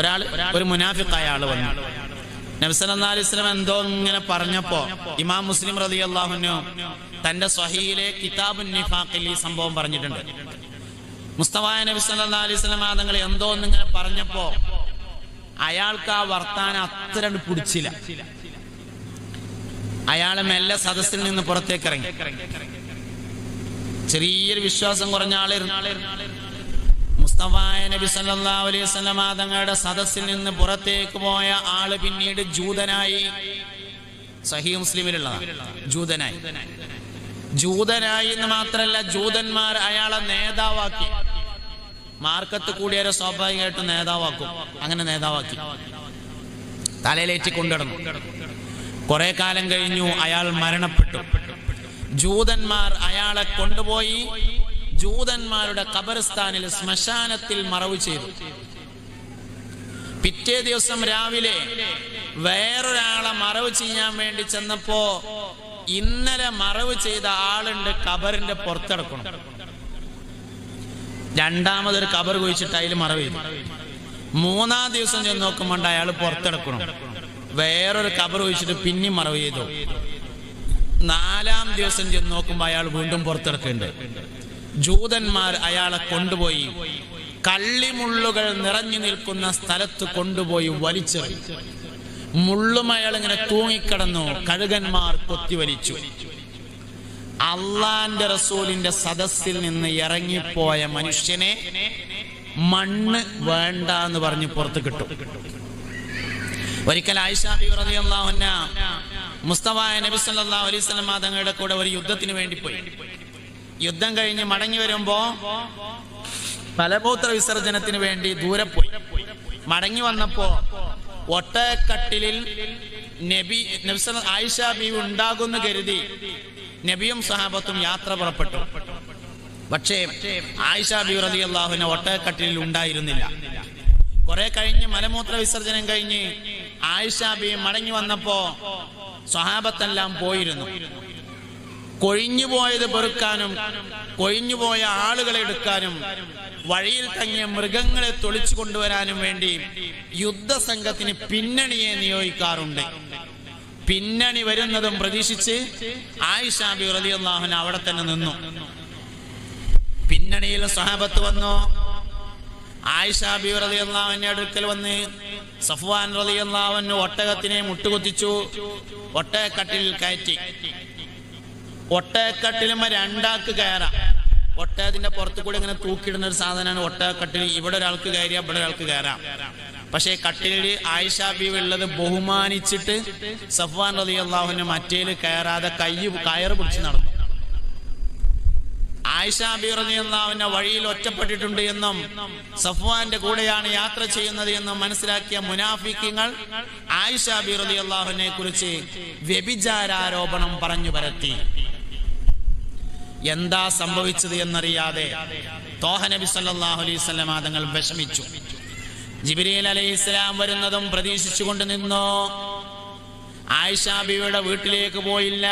ഒരാൾ ഒരു മുനാഫിക്കായ ആൾ വന്നു. നബ്സലിസ്ലം എന്തോ ഇങ്ങനെ പറഞ്ഞപ്പോ ഇമാം മുസ്ലിം റതി അള്ളാഹുനു തന്റെ സ്വഹീലെ കിതാബുൻ നിഫാഖിൽ ഈ സംഭവം പറഞ്ഞിട്ടുണ്ട്. മുസ്തഫായ നബി സല്ലാ അലൈഹി സ്വലം തങ്ങൾ എന്തോ ഇങ്ങനെ പറഞ്ഞപ്പോ അയാൾക്ക് ആ വർത്താനം അത്ര പിടിച്ചില്ല. അയാൾ മെല്ലെ സദസ്സിൽ നിന്ന് പുറത്തേക്ക് ഇറങ്ങി. ചെറിയൊരു വിശ്വാസം കുറഞ്ഞ ആളിരുന്നു മുസ്തഫായ നബി സല്ലല്ലാഹു അലൈഹി വസല്ലമ തങ്ങളുടെ സദസ്സിൽ നിന്ന് പുറത്തേക്ക് പോയ ആൾ പിന്നീട് ജൂതനായി. സഹി മുസ്ലിമിലുള്ളതാണ് ജൂതനായി. ജൂതനായി എന്ന് മാത്രമല്ല ജൂതന്മാർ അയാളെ നേതാവാക്കി. മാർക്കത്ത് കൂടിയവരെ സ്വാഭാവികമായിട്ടും നേതാവാക്കും. അങ്ങനെ നേതാവാക്കി. തലയിലേറ്റി കൊണ്ടിടന്നു കുറെ കാലം കഴിഞ്ഞു അയാൾ മരണപ്പെട്ടു. ജൂതന്മാർ അയാളെ കൊണ്ടുപോയി. ജൂതന്മാരുടെ ഖബർസ്ഥാനിൽ ശ്മശാനത്തിൽ മറവ് ചെയ്തു. പിറ്റേ ദിവസം രാവിലെ വേറൊരാളെ മറവ് ചെയ്യാൻ വേണ്ടി ചെന്നപ്പോ ഇന്നലെ മറവ് ചെയ്ത ആളുണ്ട് ഖബറിന്റെ പുറത്തെടുക്കണം രണ്ടാമതൊരു കബർ കുഴിച്ചിട്ട് അതിൽ മറവ് ചെയ്തു. മൂന്നാം ദിവസം ചെന്ന് നോക്കുമ്പോൾ അയാൾ പുറത്തെടുക്കണം വേറൊരു ഖബർ കുഴിച്ചിട്ട് പിന്നെയും മറവ് ചെയ്തു. നാലാം ദിവസം ചെന്ന് നോക്കുമ്പോൾ അയാൾ വീണ്ടും പുറത്തെടുക്കുന്നുണ്ട് ജൂതന്മാർ അയാളെ കൊണ്ടുപോയി. കള്ളിമുള്ളുകൾ നിറഞ്ഞു നിൽക്കുന്ന സ്ഥലത്ത് കൊണ്ടുപോയി വലിച്ചെറി. മുള്ളും അയാൾ ഇങ്ങനെ തൂങ്ങിക്കിടന്നു. കഴുകന്മാർ കൊത്തിവലിച്ചു അള്ളാന്റെ റസൂലിന്റെ സദസ്സിൽ നിന്ന് ഇറങ്ങിപ്പോയ മനുഷ്യനെ മണ്ണ് വേണ്ട എന്ന് പറഞ്ഞ് പുറത്ത് കിട്ടും. ഒരിക്കൽ ആയിഷ മുസ്തഫായ നബി അലൈഹി വസല്ലം തങ്ങളുടെ കൂടെ ഒരു യുദ്ധത്തിന് വേണ്ടി പോയി. യുദ്ധം കഴിഞ്ഞ് മടങ്ങി വരുമ്പോ മലമൂത്ര വിസർജനത്തിന് വേണ്ടി ദൂരെ പോയി. മടങ്ങി വന്നപ്പോ ഒട്ടക്കട്ടിലിൽ നബി നബിസ് ആയിഷ ബി ഉണ്ടാകുന്നു കരുതി നബിയും സഹാബത്തും യാത്ര പുറപ്പെട്ടു. പക്ഷേ ആയിഷ ബി റതി അള്ളാഹുവിനെ ഒട്ടകക്കട്ടിലിൽ ഉണ്ടായിരുന്നില്ല. കുറെ കഴിഞ്ഞ് മലമൂത്ര വിസർജനം കഴിഞ്ഞ് ആയിഷ ബി മടങ്ങി വന്നപ്പോ സ്വഹാബത്തെല്ലാം പോയിരുന്നു. കൊഴിഞ്ഞുപോയത് പെറുക്കാനും കൊഴിഞ്ഞുപോയ ആളുകളെ എടുക്കാനും വഴിയിൽ തങ്ങിയ മൃഗങ്ങളെ തൊളിച്ചു കൊണ്ടുവരാനും വേണ്ടി യുദ്ധസംഘത്തിന് പിന്നണിയെ നിയോഗിക്കാറുണ്ട്. പിന്നണി വരുന്നതും പ്രതീക്ഷിച്ച് ആയിഷാബി റളിയല്ലാഹുന അവിടെ തന്നെ നിന്നു. പിന്നണിയിൽ സഹാബത്ത് വന്നു. ആയിഷാബി റളിയല്ലാഹുവിന്റെ അടുക്കൽ വന്ന് സഫ്വാൻ റളിയല്ലാഹുവിന് ഒട്ടകത്തിനെ മുട്ടുകുത്തിച്ചു. ഒട്ടകക്കട്ടിൽ കയറ്റി. ഒട്ടകക്കട്ടിലുമ്പോ രണ്ടാൾക്ക് കയറാം. ഒട്ടകത്തിന്റെ പുറത്തു കൂടി ഇങ്ങനെ തൂക്കിയിടുന്ന ഒരു സാധനമാണ് ഒട്ടകക്കട്ടിൽ. ഇവിടെ ഒരാൾക്ക് കയറിയാ ഇവിടെ ഒരാൾക്ക് കയറാം. പക്ഷേ കട്ടിലിൽ ആയിഷ ബീവ് ഉള്ളത് ബഹുമാനിച്ചിട്ട് സഫ്വാൻ റലി അള്ളാഹുവിന് മറ്റേൽ കയറാതെ കൈ കയറ് പിടിച്ച് നടന്നു. ആയിഷ ബി റലി അള്ളാഹുവിന്റെ വഴിയിൽ ഒറ്റപ്പെട്ടിട്ടുണ്ട് എന്നും സഫ്വാന്റെ കൂടെയാണ് യാത്ര ചെയ്യുന്നത് എന്നും മനസ്സിലാക്കിയ മുനാഫിക്കങ്ങൾ ആയിഷ ബി റലി അള്ളാഹുവിനെ കുറിച്ച് വ്യഭിചാരാരോപണം പറഞ്ഞു പരത്തി. എന്താ സംഭവിച്ചത് എന്നറിയാതെ തോഹ നബി സല്ലാഹു അലൈഹി വസല്ലമ തങ്ങൾ വിഷമിച്ചു. ജിബ്രീൽ അലൈഹി ഇസ്ലാം വരുന്നതും പ്രതീക്ഷിച്ചുകൊണ്ട് നിന്നു? ആയിഷ ബിയുടെ വീട്ടിലേക്ക് പോയില്ല.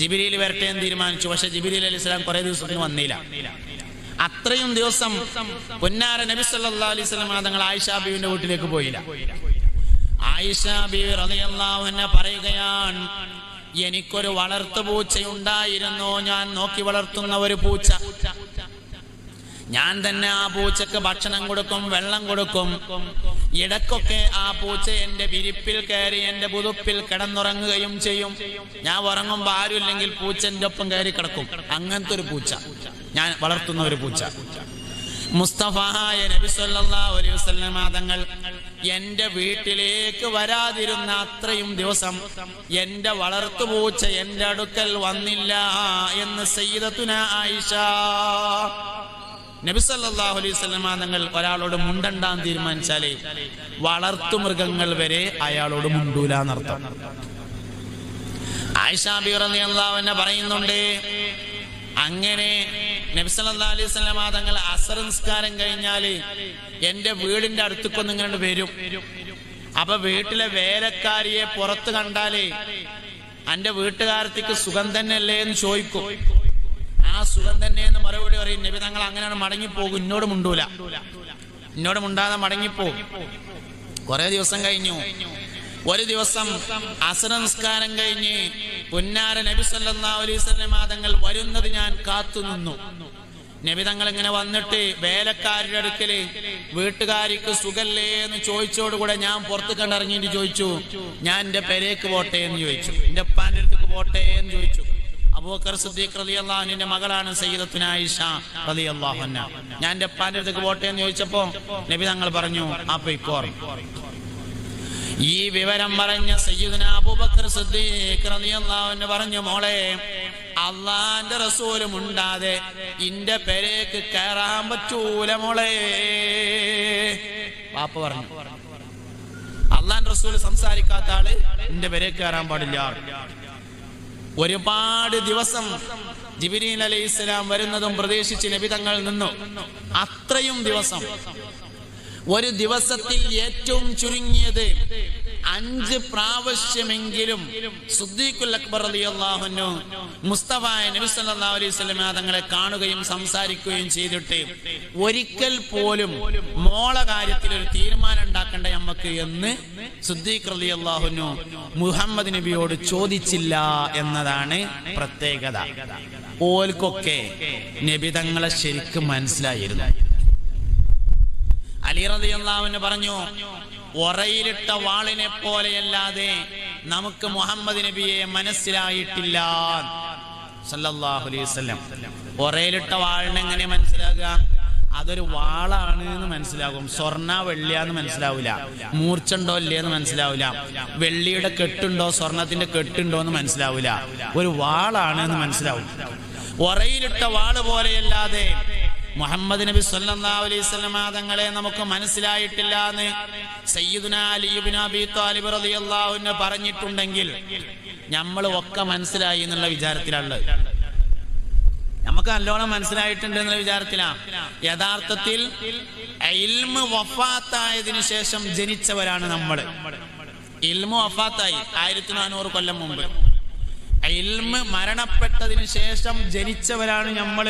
ജിബിരിയിൽ വരട്ടെ എന്ന് തീരുമാനിച്ചു. പക്ഷെ ജിബിരി അലൈഹി ഇസ്ലാം കുറെ ദിവസത്തിന് വന്നില്ല. അത്രയും ദിവസം പൊന്നാര നബി സല്ലാ അലൈഹി വസല്ലമ തങ്ങൾ ആയിഷ ബിയുടെ വീട്ടിലേക്ക് പോയില്ല. ആയിഷ ബി റളിയല്ലാഹു അൻഹ പറയുകയാണ് എനിക്കൊരു വളർത്തു പൂച്ചയുണ്ടായിരുന്നു. ഞാൻ നോക്കി വളർത്തുന്ന ഒരു പൂച്ച. ഞാൻ തന്നെ ആ പൂച്ചക്ക് ഭക്ഷണം കൊടുക്കും വെള്ളം കൊടുക്കും. ഇടക്കൊക്കെ ആ പൂച്ച എന്റെ വിരിപ്പിൽ കയറി എന്റെ പുതുപ്പിൽ കിടന്നുറങ്ങുകയും ചെയ്യും. ഞാൻ ഉറങ്ങുമ്പോൾ ആരുമില്ലെങ്കിൽ പൂച്ച എന്റെ ഒപ്പം കയറി കിടക്കും. അങ്ങനത്തെ ഒരു പൂച്ച. ഞാൻ വളർത്തുന്ന ഒരു പൂച്ച. മുസ്തഫായ നബി സല്ലല്ലാഹു അലൈഹി വസല്ലം തങ്ങൾ എന്റെ വീട്ടിലേക്ക് വരാതിരുന്ന അത്രയും ദിവസം എന്റെ വളർത്തുപൂച്ച എന്റെ അടുക്കൽ വന്നില്ല എന്ന് സയ്യിദത്തുന ആയിഷ. നബി സല്ലല്ലാഹു അലൈഹി വസല്ലം തങ്ങൾ ഒരാളോട് മുണ്ടണ്ടാൻ തീരുമാനിച്ചാലേ വളർത്തു മൃഗങ്ങൾ വരെ അയാളോട് മുണ്ടൂല എന്നർത്ഥം. ആയിഷ പറയുന്നുണ്ട് അങ്ങനെ നബിസല്ലാ അലൈഹി തങ്ങൾ അസർ കഴിഞ്ഞാൽ എന്റെ വീടിന്റെ അടുത്തേക്കൊന്നും ഇങ്ങനെ വരും. അപ്പൊ വീട്ടിലെ വേലക്കാരിയെ പുറത്ത് കണ്ടാലേ എന്റെ വീട്ടുകാരത്തേക്ക് സുഖം തന്നെയല്ലേ എന്ന് ചോദിക്കും. ആ സുഖം തന്നെ എന്ന് മറുപടി പറയും നബി തങ്ങൾ അങ്ങനെയാണ് മടങ്ങിപ്പോകും ഇന്നോട് മുണ്ടൂല. എന്നോട് മുണ്ടാതെ മടങ്ങിപ്പോ. കുറെ ദിവസം കഴിഞ്ഞു. ഒരു ദിവസം അസര നിസ്കാരം കഴിഞ്ഞ് പുന്നാര നബി തങ്ങൾ വരുന്നത് ഞാൻ കാത്തുനിന്നു നബി തങ്ങൾ ഇങ്ങനെ വന്നിട്ട് വേലക്കാരുടെ അടുക്കൽ വീട്ടുകാരിക്ക് സുഖല്ലേ എന്ന് ചോദിച്ചോടുകൂടെ ഞാൻ പുറത്ത് കണ്ടിറങ്ങിയിട്ട് ചോദിച്ചു ഞാൻ എന്റെ പെരേക്ക് പോട്ടെ എന്ന് ചോദിച്ചു. എന്റെ ഉപ്പാന്റെ അടുത്തേക്ക് പോട്ടെ എന്ന് ചോദിച്ചു. അബൂബക്കർ സിദ്ദീഖ് റളിയല്ലാഹുവിന്റെ മകളാണ് സയ്യിദത്തുന റളിയല്ലാഹു അൻഹ. ഞാൻ എന്റെ ഉപ്പാന്റെ അടുത്തേക്ക് പോട്ടെ എന്ന് ചോദിച്ചപ്പോ നബി തങ്ങൾ പറഞ്ഞു ആ പൊയ്ക്കോർ ഈ വിവരം പറഞ്ഞ സയ്യിദുന അബൂബക്കർ സിദ്ദീഖ് പറഞ്ഞു മോളെ അള്ളാന്റെ റസൂലും ഉണ്ടാതെ ഇന്റെ പേരേക്ക് കയറാൻ പറ്റൂല മോളെ. പാപ്പ പറഞ്ഞു അള്ളാന്റെ റസൂൽ സംസാരിക്കാത്ത ആൾ എന്റെ പേരേക്ക് കയറാൻ പാടില്ല. ഒരുപാട് ദിവസം ജിബിരീൻ അലൈഹി ഇസ്ലാം വരുന്നതും പ്രതീക്ഷിച്ച് നബി തങ്ങൾ നിന്നു. അത്രയും ദിവസം ഒരു ദിവസത്തിൽ ഏറ്റവും ചുരുങ്ങിയത് അഞ്ച് പ്രാവശ്യമെങ്കിലും സുദ്ദീഖുൽ അക്ബർ റളിയല്ലാഹുവിനു മുസ്തഫായ നബി സല്ലല്ലാഹു അലൈഹി വസല്ലം തങ്ങളെ കാണുകയും സംസാരിക്കുകയും ചെയ്തിട്ട് ഒരിക്കൽ പോലും മോള കാര്യത്തിൽ ഒരു തീരുമാനം ഉണ്ടാക്കണ്ട നമ്മക്ക് എന്ന് സുദ്ദീഖ് റളിയല്ലാഹുവിനു മുഹമ്മദ് നബിയോട് ചോദിച്ചില്ല എന്നതാണ് പ്രത്യേകത. ഓൽക്കൊക്കെ നബി തങ്ങളെ ശരിക്കും മനസ്സിലായിരുന്നു. അലി പറഞ്ഞു ഒറയിലിട്ട വാളിനെ പോലെയല്ലാതെ നമുക്ക് മുഹമ്മദ് നബിയെ മനസ്സിലായിട്ടില്ല. സല്ലല്ലാഹു അലൈഹി വസല്ലം. ഒറയിലിട്ട വാളിനെ എങ്ങനെ മനസ്സിലാക്കുക? അതൊരു വാളാണ് എന്ന് മനസ്സിലാകും. സ്വർണ വെള്ളിയാന്ന് മനസ്സിലാവില്ല. മൂർച്ചുണ്ടോ ഇല്ലേ എന്ന് മനസ്സിലാവില്ല. വെള്ളിയുടെ കെട്ടുണ്ടോ സ്വർണത്തിന്റെ കെട്ടുണ്ടോ എന്ന് മനസ്സിലാവില്ല. ഒരു വാളാണ് എന്ന് മനസ്സിലാവും. ഒറയിലിട്ട വാൾ പോലെയല്ലാതെ മുഹമ്മദ് നബി വസല്ലം തങ്ങളെ നമുക്ക് മനസ്സിലായിട്ടില്ല എന്ന് സയ്യിദുന പറഞ്ഞിട്ടുണ്ടെങ്കിൽ നമ്മൾ ഒക്കെ മനസ്സിലായി എന്നുള്ള വിചാരത്തിലുള്ളത് നമുക്ക് നല്ലോണം മനസ്സിലായിട്ടുണ്ട് എന്നുള്ള വിചാരത്തിലാണ്. യഥാർത്ഥത്തിൽ ഇൽമ് വഫാത്തായതിനു ശേഷം ജനിച്ചവരാണ് നമ്മൾ ഇൽമു വഫാത്തായി. ആയിരത്തി നാനൂറ് കൊല്ലം മുമ്പ്. ഇൽമ് മരണപ്പെട്ടതിന് ശേഷം ജനിച്ചവരാണ് നമ്മൾ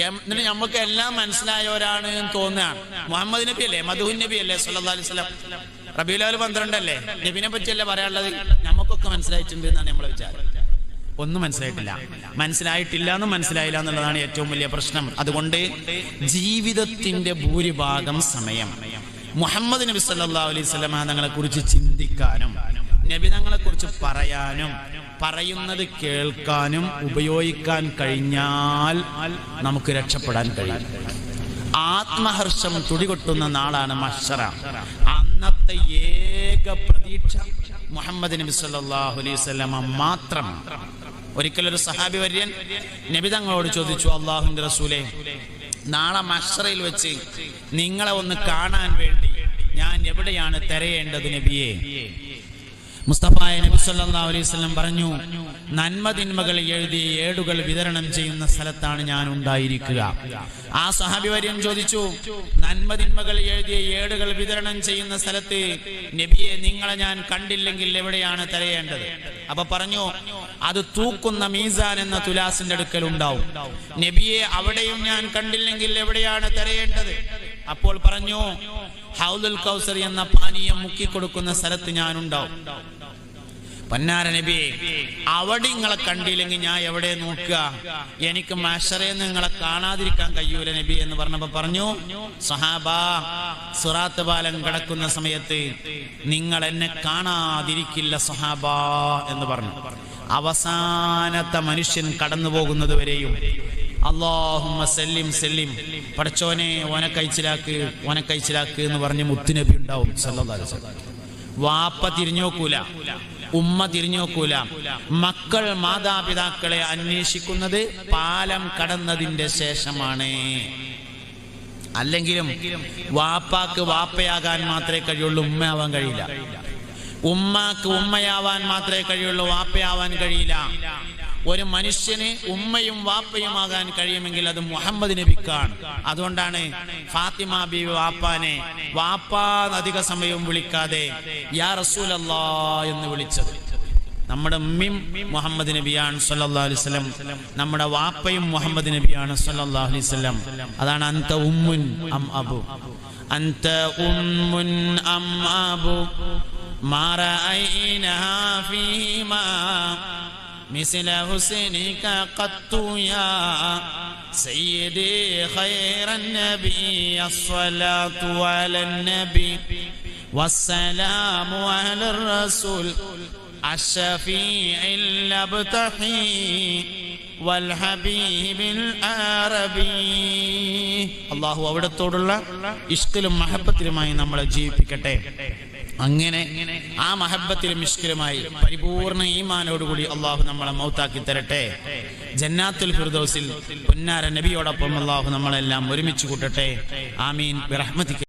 എം- എന്നിട്ട് നമുക്ക് എല്ലാം മനസ്സിലായവരാണ് എന്ന് തോന്നുകയാണ് മുഹമ്മദ് നബി അല്ലേ മധുഹുൻ നബി അല്ലേ സല്ലല്ലാഹു അലൈഹി വസല്ലം. റബീലാൽ പന്ത്രണ്ടല്ലേ? നബിനെ പറ്റിയല്ലേ പറയാനുള്ളത്? നമുക്കൊക്കെ മനസ്സിലായിട്ടുണ്ട് എന്നാണ് നമ്മളെ വിചാരം. ഒന്നും മനസ്സിലായിട്ടില്ല. മനസ്സിലായിട്ടില്ല എന്നും മനസ്സിലായില്ല എന്നുള്ളതാണ് ഏറ്റവും വലിയ പ്രശ്നം. അതുകൊണ്ട് ജീവിതത്തിന്റെ ഭൂരിഭാഗം സമയം മുഹമ്മദ് നബി സല്ലാ അലൈഹി സ്വലം തങ്ങളെ കുറിച്ച് ചിന്തിക്കാനും നബി തങ്ങളെ കുറിച്ച് പറയാനും പറയുന്നത് കേൾക്കാനും ഉപയോഗിക്കാൻ കഴിഞ്ഞാൽ നമുക്ക് രക്ഷപ്പെടാൻ കഴിയും. ആത്മഹർഷം തുടികൊട്ടുന്ന നാളാണ് മഷറ അന്നത്തെ ഏക പ്രതീക്ഷ മുഹമ്മദ് നബി സല്ലല്ലാഹു അലൈഹി വസല്ലമ മാത്രം. ഒരിക്കലൊരു സഹാബി വര്യൻ നബി തങ്ങളോട് ചോദിച്ചു അള്ളാഹുന്റെ റസൂലെ നാളെ മഷറയിൽ വെച്ച് നിങ്ങളെ ഒന്ന് കാണാൻ വേണ്ടി ഞാൻ എവിടെയാണ് തിരയേണ്ടത് നബിയെ? മുസ്തഫായ നബി സല്ലല്ലാഹു അലൈഹി വസല്ലം പറഞ്ഞു നന്മ തിന്മകൾ എഴുതി ഏടുകൾ വിതരണം ചെയ്യുന്ന സ്ഥലത്താണ് ഞാൻ ഉണ്ടായിരിക്കുക. ആ സഹാബി വര്യം ചോദിച്ചു നന്മ തിന്മകൾ എഴുതിയ ഏടുകൾ വിതരണം ചെയ്യുന്ന സ്ഥലത്ത് നബിയെ നിങ്ങളെ ഞാൻ കണ്ടില്ലെങ്കിൽ എവിടെയാണ് തരയേണ്ടത്? അപ്പൊ പറഞ്ഞു അത് തൂക്കുന്ന മീസാൻ എന്ന തുലാസിന്റെ അടുക്കൽ ഉണ്ടാവും. നബിയെ അവിടെയും ഞാൻ കണ്ടില്ലെങ്കിൽ എവിടെയാണ് തിരയേണ്ടത്? അപ്പോൾ പറഞ്ഞു ഹൗലുൽ കൗസർ എന്ന പാനീയം മുക്കിക്കൊടുക്കുന്ന സ്ഥലത്ത് ഞാനുണ്ടാവും. പന്നാര നബി അവിടെ നിങ്ങളെ കണ്ടില്ലെങ്കിൽ ഞാൻ എവിടെ നോക്കുക? എനിക്ക് മഷറേന്ന് നിങ്ങളെ കാണാതിരിക്കാൻ കഴിയൂല നബി എന്ന് പറഞ്ഞപ്പോ പറഞ്ഞു സഹാബാ സുറാത്ത് പാലം കിടക്കുന്ന സമയത്ത് നിങ്ങൾ എന്നെ കാണാതിരിക്കില്ല സഹാബാ എന്ന് പറഞ്ഞു. അവസാനത്തെ മനുഷ്യൻ കടന്നു പോകുന്നത് വരെയും അള്ളാഹുമ്മ സെല്ലിം സെല്ലിം. പടച്ചോനെ ഓനെ കഴിച്ചിലാക്ക് ഓനെ കഴിച്ചിലാക്ക് എന്ന് പറഞ്ഞ് മുത്തുനബി ഉണ്ടാവും. വാപ്പ തിരിഞ്ഞോക്കൂല ഉമ്മ തിരിഞ്ഞോക്കൂല. മക്കൾ മാതാപിതാക്കളെ അന്വേഷിക്കുന്നത് പാലം കടന്നതിന്റെ ശേഷമാണ്. അല്ലെങ്കിലും വാപ്പാക്ക് വാപ്പയാകാൻ മാത്രമേ കഴിയുള്ളൂ ഉമ്മയാവാൻ കഴിയില്ല. ഉമ്മാക്ക് ഉമ്മയാവാൻ മാത്രമേ കഴിയുള്ളൂ വാപ്പയാവാൻ കഴിയില്ല. ഒരു മനുഷ്യന് ഉമ്മയും വാപ്പയുമാകാൻ കഴിയുമെങ്കിൽ അത് മുഹമ്മദ് നബിക്കാണ്. അതുകൊണ്ടാണ് ഫാത്തിമ ബി വാപ്പാനെ വാപ്പാ അധിക സമയവും വിളിക്കാതെ യാ റസൂലല്ലാ എന്ന് വിളിച്ചത്. നമ്മുടെ ഉമ്മയും മുഹമ്മദ് നബിയാണ് സല്ലാസ്ലം നമ്മുടെ വാപ്പയും മുഹമ്മദ് നബിയാണ് സല്ലാസ്ലം അതാണ് അന്ത ഉമ്മുൻ അം അബു. അന്ത ഉമ്മുൻ അം അബു. മാറ ഐനഹാ ഫീമാ مثل حسنك قط يا سيدي خير النبي الصلاة على النبي والسلام على الرسول الشفيع الابتحي والحبيب العربي അള്ളാഹു അവിടത്തോടുള്ള ഇഷ്കിലും മഹബത്തിലുമായി നമ്മളെ ജീവിപ്പിക്കട്ടെ അങ്ങനെ ആ മഹബത്തിലും മിഷ്കിലുമായി പരിപൂർണ ഈമാനോടുകൂടി അള്ളാഹു നമ്മളെ മൗത്താക്കി തരട്ടെ. ജന്നാത്തുൽ ഫിർദോസിൽ പൊന്നാര നബിയോടൊപ്പം അള്ളാഹു നമ്മളെല്ലാം ഒരുമിച്ച് കൂട്ടട്ടെ. ആമീൻ. ബിറഹ്മതിക